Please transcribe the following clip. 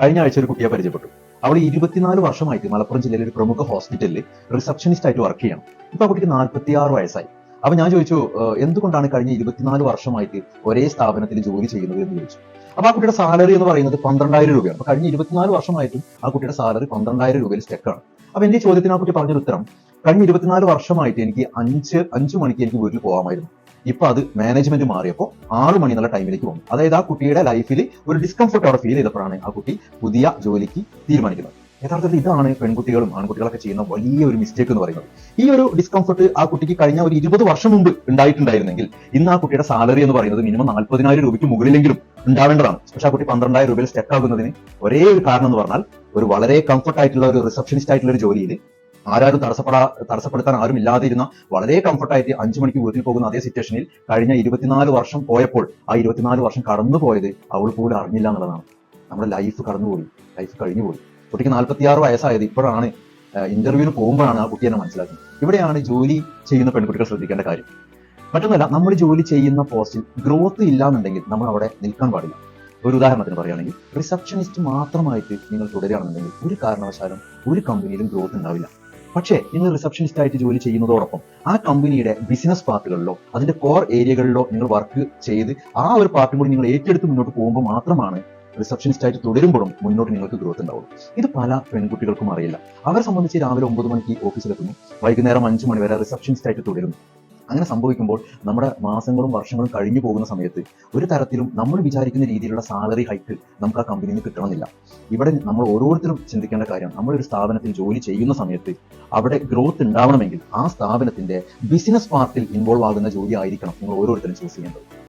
കഴിഞ്ഞ ആഴ്ച ഒരു കുട്ടിയെ പരിചയപ്പെട്ടു. അവൾ ഇരുപത്തിനാല് വർഷമായിട്ട് മലപ്പുറം ജില്ലയിലെ ഒരു പ്രമുഖ ഹോസ്പിറ്റലിൽ റിസപ്ഷനിസ്റ്റ് ആയിട്ട് വർക്ക് ചെയ്യണം. ഇപ്പൊ ആ കുട്ടിക്ക് നാൽപ്പത്തിയാറ് വയസ്സായി. അപ്പൊ ഞാൻ ചോദിച്ചു "ഏഹ്, എന്തുകൊണ്ടാണ് കഴിഞ്ഞ ഇരുപത്തിനാല് വർഷമായിട്ട് ഒരേ സ്ഥാപനത്തിൽ ജോലി ചെയ്യുന്നത് എന്ന് ചോദിച്ചു. അപ്പൊ ആ കുട്ടിയുടെ സാലറി എന്ന് പറയുന്നത് പന്ത്രണ്ടായിരം രൂപയാണ്. അപ്പൊ കഴിഞ്ഞ ഇരുപത്തിനാല് വർഷമായിട്ടും ആ കുട്ടിയുടെ സാലറി പന്ത്രണ്ടായിരം രൂപയിൽ സ്റ്റെക്കാണ് അപ്പൊ എന്റെ ചോദ്യത്തിന് ആ കുട്ടി പറഞ്ഞൊരു ഉത്തരം കഴിഞ്ഞ ഇരുപത്തിനാല് വർഷമായിട്ട് എനിക്ക് അഞ്ച് അഞ്ചു മണിക്ക് എനിക്ക് വീട്ടിൽ പോകാമായിരുന്നു. ഇപ്പൊ അത് മാനേജ്മെന്റ് മാറിയപ്പോൾ ആറ് മണി എന്നുള്ള ടൈമിലേക്ക് വന്നു. അതായത് ആ കുട്ടിയുടെ ലൈഫിൽ ഒരു ഡിസ്കംഫർട്ട് അവിടെ ഫീൽ ചെയ്തപ്പോഴാണ് ആ കുട്ടി പുതിയ ജോലിക്ക് തീരുമാനിക്കുന്നത്. യഥാർത്ഥത്തിൽ ഇതാണ് പെൺകുട്ടികളും ആൺകുട്ടികളൊക്കെ ചെയ്യുന്ന വലിയ ഒരു മിസ്റ്റേക്ക് എന്ന് പറയുന്നത്. ഈ ഒരു ഡിസ്കംഫർട്ട് ആ കുട്ടിക്ക് കഴിഞ്ഞ ഒരു ഇരുപത് വർഷം മുമ്പ് ഉണ്ടായിട്ടുണ്ടായിരുന്നെങ്കിൽ ഇന്ന് ആ കുട്ടിയുടെ സാലറി എന്ന് പറയുന്നത് മിനിമം നാൽപ്പതിനായിരം രൂപയ്ക്ക് മുകളിലെങ്കിലും ഉണ്ടാവേണ്ടതാണ്. പക്ഷെ ആ കുട്ടി പന്ത്രണ്ടായിരം രൂപയിൽ സ്റ്റെക്ക് ആകുന്നതിന് ഒരേ ഒരു കാരണം എന്ന് പറഞ്ഞാൽ ഒരു വളരെ കംഫർട്ട് ആയിട്ടുള്ള ഒരു റിസപ്ഷനിസ്റ്റ് ആയിട്ടുള്ള ഒരു ജോലിയിൽ ആരാരും തടസ്സപ്പെടാ തടസ്സപ്പെടുത്താൻ ആരും ഇല്ലാതിരുന്ന വളരെ കംഫർട്ടായിട്ട് അഞ്ചു മണിക്ക് വീട്ടിൽ പോകുന്ന അതേ സിറ്റുവേഷനിൽ കഴിഞ്ഞ ഇരുപത്തിനാല് വർഷം പോയപ്പോൾ ആ ഇരുപത്തിനാല് വർഷം കടന്നു പോയത് അവൾ പോലും അറിഞ്ഞില്ല എന്നുള്ളതാണ്. നമ്മുടെ ലൈഫ് കടന്നുപോയി ലൈഫ് കഴിഞ്ഞു പോയി കുട്ടിക്ക് നാൽപ്പത്തിയാറ് വയസ്സായത് ഇപ്പോഴാണ് ഇന്റർവ്യൂവിന് പോകുമ്പോഴാണ് ആ കുട്ടി എന്നെ മനസ്സിലാക്കുന്നത്. ഇവിടെയാണ് ജോലി ചെയ്യുന്ന പെൺകുട്ടികൾ ശ്രദ്ധിക്കേണ്ട കാര്യം. മറ്റൊന്നല്ല നമ്മൾ ജോലി ചെയ്യുന്ന പോസ്റ്റിൽ ഗ്രോത്ത് ഇല്ലാന്നുണ്ടെങ്കിൽ നമ്മൾ അവിടെ നിൽക്കാൻ പാടില്ല. ഒരു ഉദാഹരണത്തിന് പറയുകയാണെങ്കിൽ റിസപ്ഷനിസ്റ്റ് മാത്രമായിട്ട് നിങ്ങൾ തുടരുകയാണെന്നുണ്ടെങ്കിൽ ഒരു കാരണവശാലും ഒരു കമ്പനിയിലും ഗ്രോത്ത് ഉണ്ടാവില്ല. പക്ഷേ നിങ്ങൾ റിസപ്ഷനിസ്റ്റ് ആയിട്ട് ജോലി ചെയ്യുന്നതോടൊപ്പം ആ കമ്പനിയുടെ ബിസിനസ് പാർട്ടുകളിലോ അതിന്റെ കോർ ഏരിയകളിലോ നിങ്ങൾ വർക്ക് ചെയ്ത് ആ ഒരു പാർട്ടും കൂടി നിങ്ങൾ ഏറ്റെടുത്ത് മുന്നോട്ട് പോകുമ്പോൾ മാത്രമാണ് റിസപ്ഷനിസ്റ്റ് ആയിട്ട് തുടരുമ്പോഴും മുന്നോട്ട് നിങ്ങൾക്ക് ഗ്രോത്ത് ഉണ്ടാവും ഇത് പല പെൺകുട്ടികൾക്കും അറിയില്ല. അവരെ സംബന്ധിച്ച് രാവിലെ ഒമ്പത് മണിക്ക് ഓഫീസിലെത്തുന്നു വൈകുന്നേരം അഞ്ചു മണി വരെ റിസപ്ഷനിസ്റ്റ് ആയിട്ട് തുടരുന്നു. അങ്ങനെ സംഭവിക്കുമ്പോൾ നമ്മുടെ മാസങ്ങളും വർഷങ്ങളും കഴിഞ്ഞു പോകുന്ന സമയത്ത് ഒരു തരത്തിലും നമ്മൾ വിചാരിക്കുന്ന രീതിയിലുള്ള സാലറി ഹൈക്ക് നമുക്ക് ആ കമ്പനിയിൽ നിന്ന് കിട്ടണമെന്നില്ല. ഇവിടെ നമ്മൾ ഓരോരുത്തരും ചിന്തിക്കേണ്ട കാര്യം നമ്മളൊരു സ്ഥാപനത്തിൽ ജോലി ചെയ്യുന്ന സമയത്ത് അവിടെ ഗ്രോത്ത് ഉണ്ടാവണമെങ്കിൽ ആ സ്ഥാപനത്തിന്റെ ബിസിനസ് പാർട്ടിൽ ഇൻവോൾവ് ആകുന്ന ജോലി ആയിരിക്കണം നിങ്ങൾ ഓരോരുത്തരും ചൂസ് ചെയ്യേണ്ടത്.